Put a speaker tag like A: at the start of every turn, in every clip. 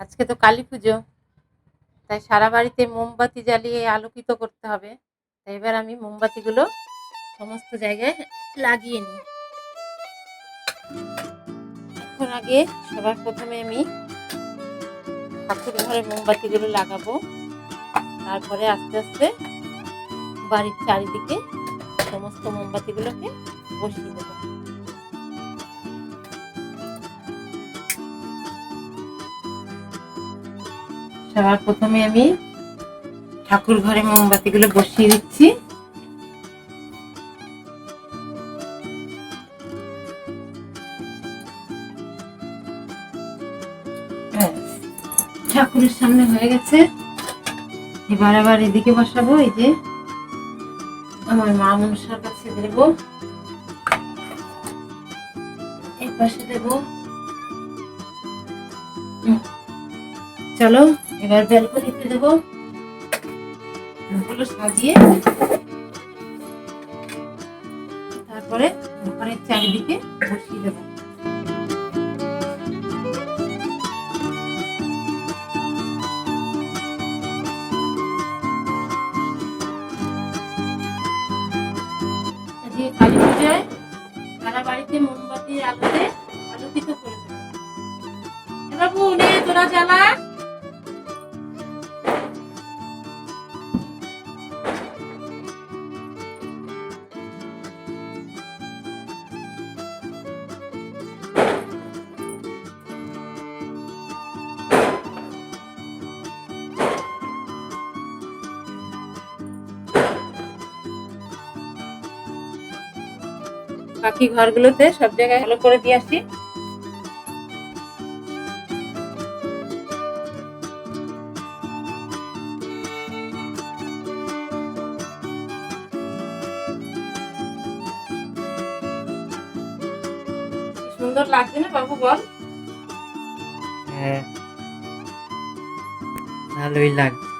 A: আজকে তো কালী পুজো। তাই সারা বাড়িতে মোমবাতি জ্বালিয়ে আলোকিত করতে হবে। তাই এবার আমি মোমবাতিগুলো সমস্ত জায়গায় লাগিয়ে নিই। এখন আগে সবার প্রথমে আমি ঠাকুর ঘরে মোমবাতিগুলো লাগাবো। তারপরে আস্তে আস্তে বাড়ির চারিদিকে সমস্ত মোমবাতিগুলোকে বসিয়ে দেবো। সবার প্রথমে আমি ঠাকুর ঘরে মোমবাতিগুলো বসিয়ে দিচ্ছি। ঠাকুরের সামনে হয়ে গেছে। এবার আবার এদিকে বসাবো, এই যে আমার মা মনসার কাছে দেবো। এই পাশে দেবো। চলো। এবার ব্যালকনিতে দেবো। ফুলগুলো সাজিয়ে তারপরে ঘরের চারিদিকে বসিয়ে দেবো। মোমবাতির আলোতে আলোকিত করে দেবো। বাবু নে তোরা জ্বালা বাকি ঘরগুলোতে সব জায়গায় ভালো করে দিয়ে আসি সুন্দর লাগছে না, বাবু বল
B: হ্যাঁ ভালোই লাগছে।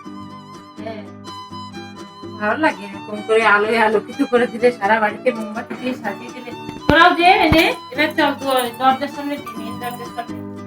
A: ভালো লাগে, এরকম করে আলোয় আলোকিত করে দিলে, সারা বাড়িতে মোমবাতি দিয়ে সাজিয়ে দিলে। তোরাও যে এনে দর- দরজার সামনে দিবি দরজার সামনে